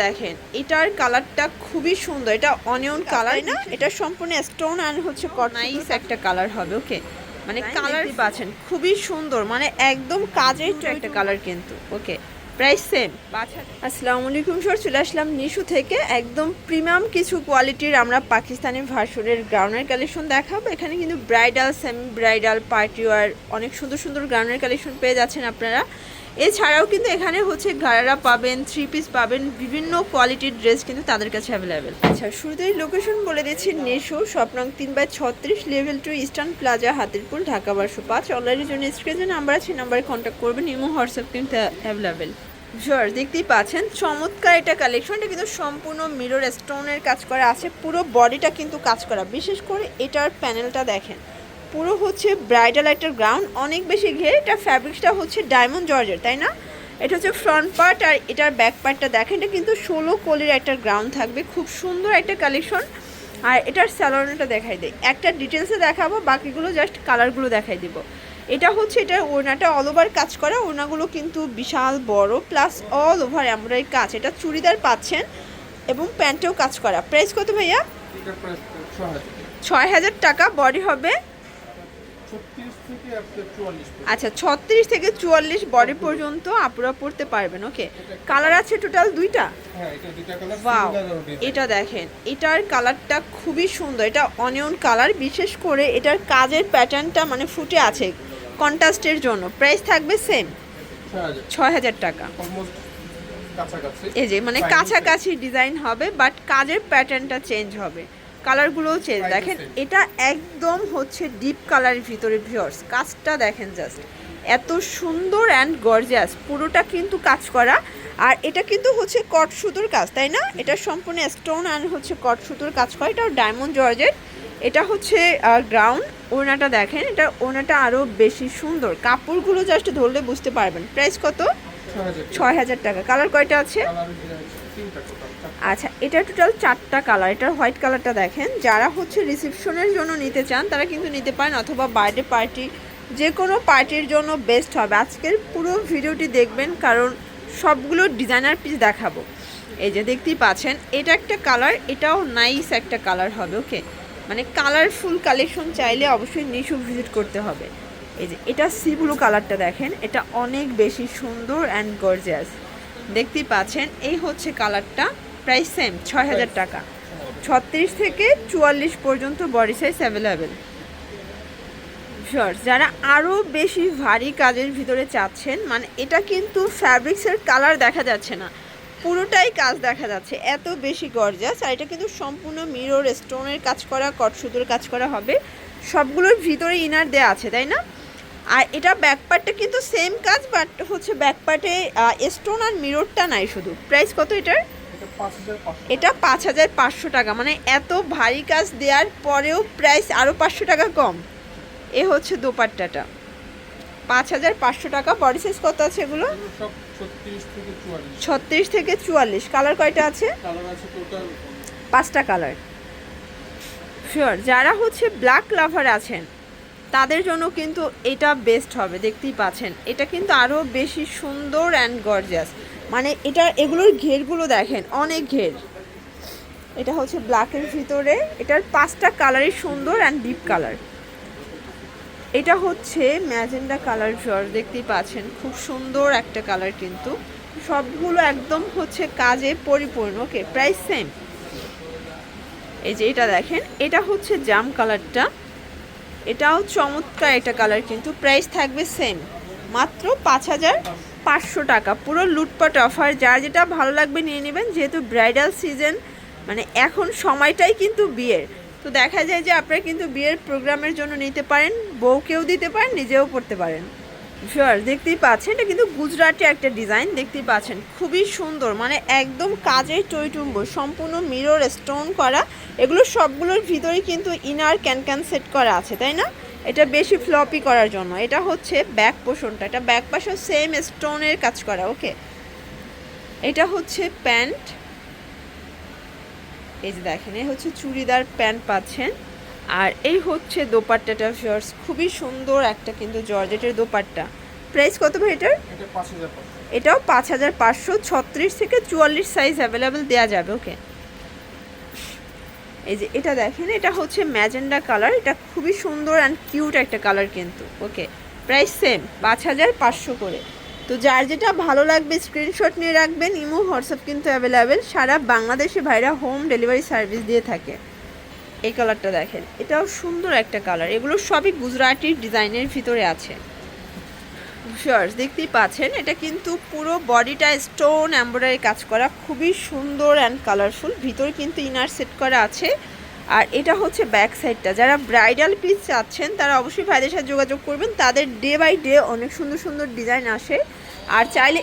দেখেন এটার কালারটা খুবই সুন্দর। এটা অনিয়ন কালার না? এটা সম্পূর্ণ স্টোন আর হচ্ছে নাইস একটা কালার হবে ওকে মানে কালার পাচ্ছেন খুবই সুন্দর মানে একদম কাজের একটা কালার কিন্তু ওকে প্রাইস সেম আসসালামু আলাইকুম স্যার চলে আসলাম নিশু থেকে। একদম প্রিমিয়াম কিছু কোয়ালিটির আমরা পাকিস্তানি ভার্সনের গ্রাউন্ডের কালেকশন দেখাবো। এখানে কিন্তু bridal semi bridal party wear অনেক সুন্দর সুন্দর গ্রাউন্ডের কালেকশন পেয়ে যাচ্ছেন আপনারা। এছাড়াও কিন্তু এখানে হচ্ছে গারারা পাবেন থ্রি পিস পাবেন, বিভিন্ন কোয়ালিটির ড্রেস কিন্তু তাদের কাছে অ্যাভেলেবেল আচ্ছা শুরুতেই লোকেশন বলে দিচ্ছি নেশো স্বপ্নং তিন বাই ছত্রিশ level two eastern plaza Hatirpool, Dhaka বারশো পাঁচ। অনলাইনের জন্য স্ক্রিনে নাম্বার আছে নাম্বারে কন্ট্যাক্ট করবেন ইমো হোয়াটসঅ্যাপ কিন্তু অ্যাভেলেবেল জর দেখতেই পাচ্ছেন, চমৎকার এটা কালেকশনটা কিন্তু সম্পূর্ণ মিরর স্টোনের কাজ করা আছে, পুরো বডিটা কিন্তু কাজ করা। বিশেষ করে এটার প্যানেলটা দেখেন। পুরো হচ্ছে ব্রাইডাল একটা গ্রাউন্ড অনেক বেশি ঘের। এটা ফ্যাব্রিক্সটা হচ্ছে ডায়মন্ড জর্জের তাই না? এটা হচ্ছে ফ্রন্ট পার্ট আর এটার ব্যাক পার্টটা দেখেন এটা কিন্তু ষোলো কলির একটা গ্রাউন্ড থাকবে খুব সুন্দর একটা কালেকশন আর এটার স্যালোনটা দেখাই দেয় একটা ডিটেলসে দেখাবো বাকিগুলো জাস্ট কালারগুলো দেখাই দিব। এটা হচ্ছে এটার ওড়নাটা অল ওভার কাজ করা ওড়নাগুলো কিন্তু বিশাল বড় প্লাস অল ওভার এমব্রয়ডারি কাজ। এটা চুড়িদার পাচ্ছেন এবং প্যান্টেও কাজ করা। প্রাইস কত ভাইয়া? ছয় হাজার টাকা। বডি হবে ছত্রিশ থেকে আপনার চুয়াল্লিশ আচ্ছা ছত্রিশ থেকে চুয়াল্লিশ বডি পর্যন্ত আপুরা পড়তে পারবেন ওকে কালার আছে টোটাল দুইটা? হ্যাঁ এটা দেখেন এটার কালারটা খুবই সুন্দর এটা অনিয়ন কালার বিশেষ করে এটার কাজের প্যাটার্নটা মানে ফুটে আছে কন্ট্রাস্টের জন্য। প্রাইস থাকবে সেম ছয় হাজার। টাকা। এই যে মানে কাছাকাছি ডিজাইন হবে বাট কাজের প্যাটার্নটা চেঞ্জ হবে। কালারগুলোও চেঞ্জ দেখেন এটা একদম হচ্ছে ডিপ কালারের ভিতরে ভিওর্স কাজটা দেখেন জাস্ট এত সুন্দর অ্যান্ড গর্জিয়াস পুরোটা কিন্তু কাজ করা। আর এটা কিন্তু হচ্ছে কট সুতোর কাজ তাই না? এটা সম্পূর্ণ স্টোন অ্যান্ড হচ্ছে কট সুতোর কাজ করা। এটাও ডায়মন্ড জর্জের এটা হচ্ছে গ্রাউন্ড ওড়নাটা দেখেন এটা ওড়নাটা আরও বেশি সুন্দর। কাপড়গুলো জাস্ট ধরলে বুঝতে পারবেন। প্রাইস কত? ছয় হাজার টাকা। কালার কয়টা আছে? আচ্ছা এটা টোটাল চারটা কালার। এটার হোয়াইট কালারটা দেখেন। যারা হচ্ছে রিসেপশনের জন্য নিতে চান, তারা কিন্তু নিতে পারেন অথবা বার্থডে পার্টি, যে কোনো পার্টির জন্য বেস্ট হবে। আজকের পুরো ভিডিওটি দেখবেন, কারণ সবগুলো ডিজাইনার পিস দেখাবো। এই যে দেখতেই পাচ্ছেন, এটা একটা কালার, এটাও নাইস একটা কালার হবে, ওকে? মানে কালারফুল কালেকশন চাইলে অবশ্যই নিশু ভিজিট করতে হবে। এই যে, এটা সি ব্লু কালারটা দেখেন, এটা অনেক বেশি সুন্দর অ্যান্ড গর্জিয়াস দেখতেই পাচ্ছেন এই হচ্ছে কালারটা প্রাইস সেম ছয় হাজার টাকা। ছত্রিশ থেকে চুয়াল্লিশ পর্যন্ত বডি সাইজ অ্যাভেলেবেল শিওর যারা আরও বেশি ভারী কাজের ভিতরে চাচ্ছেন মানে এটা কিন্তু ফ্যাব্রিক্সের কালার দেখা যাচ্ছে না পুরোটাই কাজ দেখা যাচ্ছে এত বেশি গর্জাস আর এটা কিন্তু সম্পূর্ণ মিরর স্টোনের কাজ করা কটসুতোর কাজ করা হবে সবগুলোর ভিতরে ইনার দেওয়া আছে তাই না? আর এটা ব্যাকপার্টটা কিন্তু সেম কাজ বাট হচ্ছে ব্যাকপার্টে স্টোন আর মিররটা নাই শুধু। প্রাইস কত এটার? এটা পাঁচ হাজার পাঁচশো টাকা মানে এত ভারী কাজ দেওয়ার পরেও প্রাইস আরও পাঁচশো টাকা কম। এ হচ্ছে দোপাট্টাটা। পাঁচ হাজার পাঁচশো টাকা বডি সাইজ কত আছে এগুলো? ছত্রিশ থেকে চুয়াল্লিশ। কালার কয়টা আছে? পাঁচটা কালার শিওর যারা হচ্ছে ব্ল্যাক লাভার আছেন তাদের জন্য কিন্তু এটা বেস্ট হবে, দেখতেই পাচ্ছেন। এটা কিন্তু আরও বেশি সুন্দর অ্যান্ড গর্জিয়াস মানে এটা, এগুলোর ঘেরগুলো দেখেন, অনেক ঘের। এটা হচ্ছে ব্ল্যাকের ভিতরে, এটার পাঁচটা কালারই সুন্দর অ্যান্ড ডিপ কালার এটা হচ্ছে ম্যাজেন্ডা কালার জর দেখতেই পাচ্ছেন, খুব সুন্দর একটা কালার কিন্তু। সবগুলো একদম হচ্ছে কাজে পরিপূর্ণ ওকে প্রাইস সেম এই যে এটা দেখেন, এটা হচ্ছে জাম কালারটা এটাও চমৎকার একটা কালার কিন্তু প্রাইস থাকবে সেম মাত্র পাঁচ হাজার পাঁচশো টাকা। পুরো লুটপাট অফার যার যেটা ভালো লাগবে নিয়ে নেবেন, যেহেতু ব্রাইডাল সিজন মানে এখন সময়টাই কিন্তু বিয়ের। তো দেখা যায় যে আপনারা কিন্তু বিয়ের প্রোগ্রামের জন্য নিতে পারেন, বউকেও দিতে পারেন, নিজেও পড়তে পারেন। শিওর দেখতেই পাচ্ছেন, এটা কিন্তু গুজরাটি একটা ডিজাইন দেখতেই পাচ্ছেন। খুবই সুন্দর মানে একদম কাজের টইটুম্ব সম্পূর্ণ মিরর স্টোন করা। এগুলো সবগুলোর ভিতরে কিন্তু ইনার ক্যান ক্যান সেট করা আছে তাই না? এটা বেশি ফ্লপি করার জন্য। এটা হচ্ছে ব্যাক পোষণটা এটা ব্যাক পাশেও সেম স্টোনের কাজ করা ওকে এটা হচ্ছে প্যান্ট এই যে দেখেন এই হচ্ছে চুড়িদার প্যান্ট পাচ্ছেন। আর এই হচ্ছে দোপাট্টাটা ফিয়ার্স খুবই সুন্দর একটা কিন্তু জর্জেটের দোপাট্টা। প্রাইস কত ভাই এটার? এটাও পাঁচ হাজার পাঁচশো ছত্রিশ থেকে চুয়াল্লিশ সাইজ অ্যাভেলেবেল দেওয়া যাবে ওকে এই যে এটা দেখেন, এটা হচ্ছে ম্যাজেন্ডা কালার। এটা খুবই সুন্দর অ্যান্ড কিউট একটা কালার কিন্তু। ওকে প্রাইস সেম পাঁচ হাজার পাঁচশো করে। তো যার যেটা ভালো লাগবে স্ক্রিনশট নিয়ে রাখবেন, ইমো, হোয়াটসঅ্যাপ কিন্তু অ্যাভেলেবেল সারা বাংলাদেশে ভাইরা হোম ডেলিভারি সার্ভিস দিয়ে থাকে। এই কালারটা দেখেন, এটাও সুন্দর একটা কালার। এগুলো সবই গুজরাটির ডিজাইনের ভিতরে আছে। শিওর্স দেখতেই পাচ্ছেন, এটা কিন্তু পুরো বডিটা স্টোন এমব্রয়ডারি কাজ করা, খুবই সুন্দর অ্যান্ড কালারফুল ভিতরে কিন্তু ইনার সেট করা আছে। আর এটা হচ্ছে ব্যাক সাইডটা যারা ব্রাইডাল পিস চাচ্ছেন, তারা অবশ্যই ভাইদের সাথে যোগাযোগ করবেন। তাদের ডে বাই ডে অনেক সুন্দর সুন্দর ডিজাইন আসে। আর চাইলে,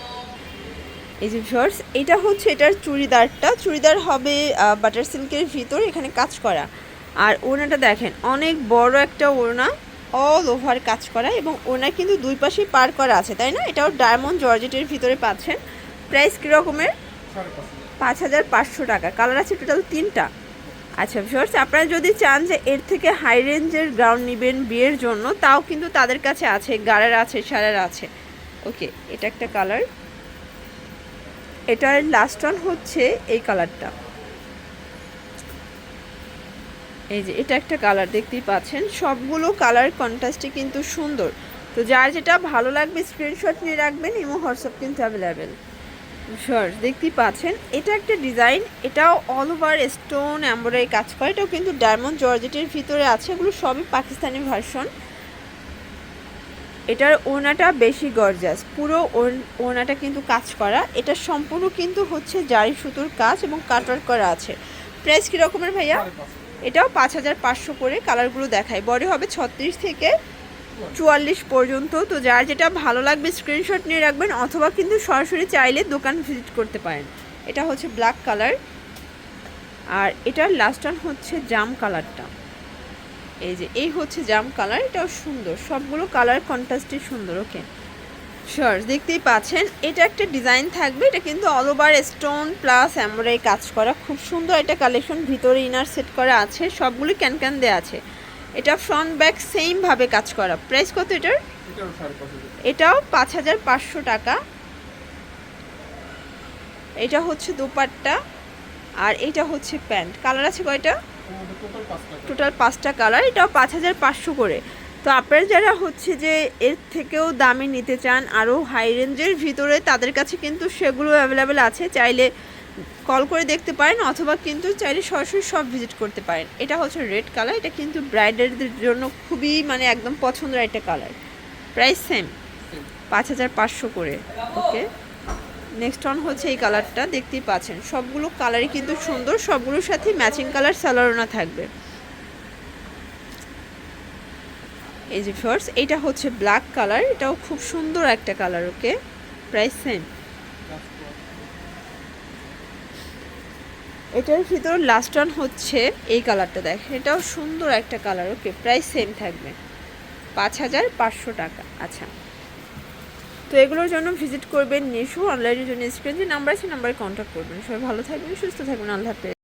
এই যে ভিউয়ার্স এটা হচ্ছে এটার চুড়িদারটা। চুড়িদার হবে বাটার সিল্কের ভিতর এখানে কাজ করা। আর ওড়নাটা দেখেন, অনেক বড় একটা ওড়না। অল ওভার কাজ করা এবং ওনার কিন্তু দুই পাশেই পার করা আছে, তাই না? এটাও ডায়মন্ড জর্জেটের ভিতরে পাচ্ছেন। প্রাইস কীরকমের? পাঁচ হাজার পাঁচশো টাকা। কালার আছে টোটাল তিনটা। আচ্ছা ভিউয়ার্স আপনারা যদি চান যে এর থেকে হাই রেঞ্জের গ্রাউন্ড নেবেন বিয়ের জন্য, তাও কিন্তু তাদের কাছে আছে, গাড়ার আছে সারার আছে। ওকে, এটা একটা কালার এটার লাস্ট ওয়ান হচ্ছে এই কালারটা এই যে, এটা একটা কালার দেখতেই পাচ্ছেন। সবগুলো কালার কন্ট্রাস্টে কিন্তু সুন্দর। তো যার যেটা ভালো লাগবে স্ক্রিনশট নিয়ে রাখবেন, ইমো, হোয়াটসঅ্যাপ কিন্তু অ্যাভেলেবেল শিওর দেখতেই পাচ্ছেন। এটা একটা ডিজাইন এটাও অল ওভার স্টোন এমব্রয়ডারি কাজ করে। এটাও কিন্তু ডায়মন্ড জর্জেটের ভিতরে আছে। এগুলো সবই পাকিস্তানি ভার্সন এটার ওনাটা বেশি গর্জাস পুরো ওন- ওনাটা কিন্তু কাজ করা। এটা সম্পূর্ণ কিন্তু হচ্ছে জারি সুতোর কাজ এবং কাটওয়ার্ক করা আছে। প্রাইস কী রকমের ভাইয়া এটাও পাঁচ হাজার পাঁচশো করে কালারগুলো দেখায়। বডি হবে ছত্রিশ থেকে চুয়াল্লিশ পর্যন্ত। তো যার যেটা ভালো লাগবে স্ক্রিনশট নিয়ে রাখবেন, অথবা কিন্তু সরাসরি চাইলে দোকান ভিজিট করতে পারেন। এটা হচ্ছে ব্ল্যাক কালার আর এটার লাস্ট ওয়ান হচ্ছে জাম কালারটা এই যে, এই হচ্ছে জাম কালার এটাও সুন্দর। সবগুলো কালার কন্ট্রাস্টই সুন্দর ওকে শিওর দেখতেই পাচ্ছেন এটা একটা ডিজাইন থাকবে এটা কিন্তু all over stone plus embroidery কাজ করা খুব সুন্দর একটা কালেকশন ভিতরে ইনার সেট করা আছে সবগুলো ক্যান ক্যান দেওয়া আছে। এটা ফ্রন্ট ব্যাক সেমভাবে কাজ করা প্রাইস কত এটার? এটাও পাঁচ হাজার। পাঁচশো টাকা। এটা হচ্ছে দোপাট্টা আর এটা হচ্ছে প্যান্ট কালার আছে কয়টা? টোটাল টোটাল পাঁচটা কালার এটাও পাঁচ হাজার পাঁচশো করে। তো আপনারা যারা হচ্ছে যে এর থেকেও দামি নিতে চান আরও হাই রেঞ্জের ভিতরে তাদের কাছে কিন্তু সেগুলো অ্যাভেলেবেল আছে। চাইলে কল করে দেখতে পারেন অথবা কিন্তু চাইলে সরাসরি সব ভিজিট করতে পারেন। এটা হচ্ছে রেড কালার এটা কিন্তু ব্রাইডারদের জন্য খুবই মানে একদম পছন্দের একটা কালার প্রাইস সেম পাঁচ হাজার পাঁচশো করে। ওকে নেক্সট অন হচ্ছে এই কালারটা দেখতেই পাচ্ছেন। সবগুলো কালারই কিন্তু সুন্দর সবগুলোর সাথে ম্যাচিং কালার সালোয়ারনা থাকবে। এই যে ফার্স এটা হচ্ছে ব্ল্যাক কালার এটাও খুব সুন্দর একটা কালার ওকে প্রাইস সেম এটার ভিতর লাস্ট ওয়ান হচ্ছে এই কালারটা দেখেন, এটাও সুন্দর একটা কালার ওকে প্রাইস সেম থাকবে। পাঁচ হাজার পাঁচশো টাকা আচ্ছা। তো এগুলোর জন্য ভিজিট করবেন নিশু অনলাইনের জন্য স্ক্রিন যে নাম্বার আছে নাম্বারে কন্ট্যাক্ট করবেন। সবাই ভালো থাকবেন, সুস্থ থাকবেন, আল্লাহ হাফেজ।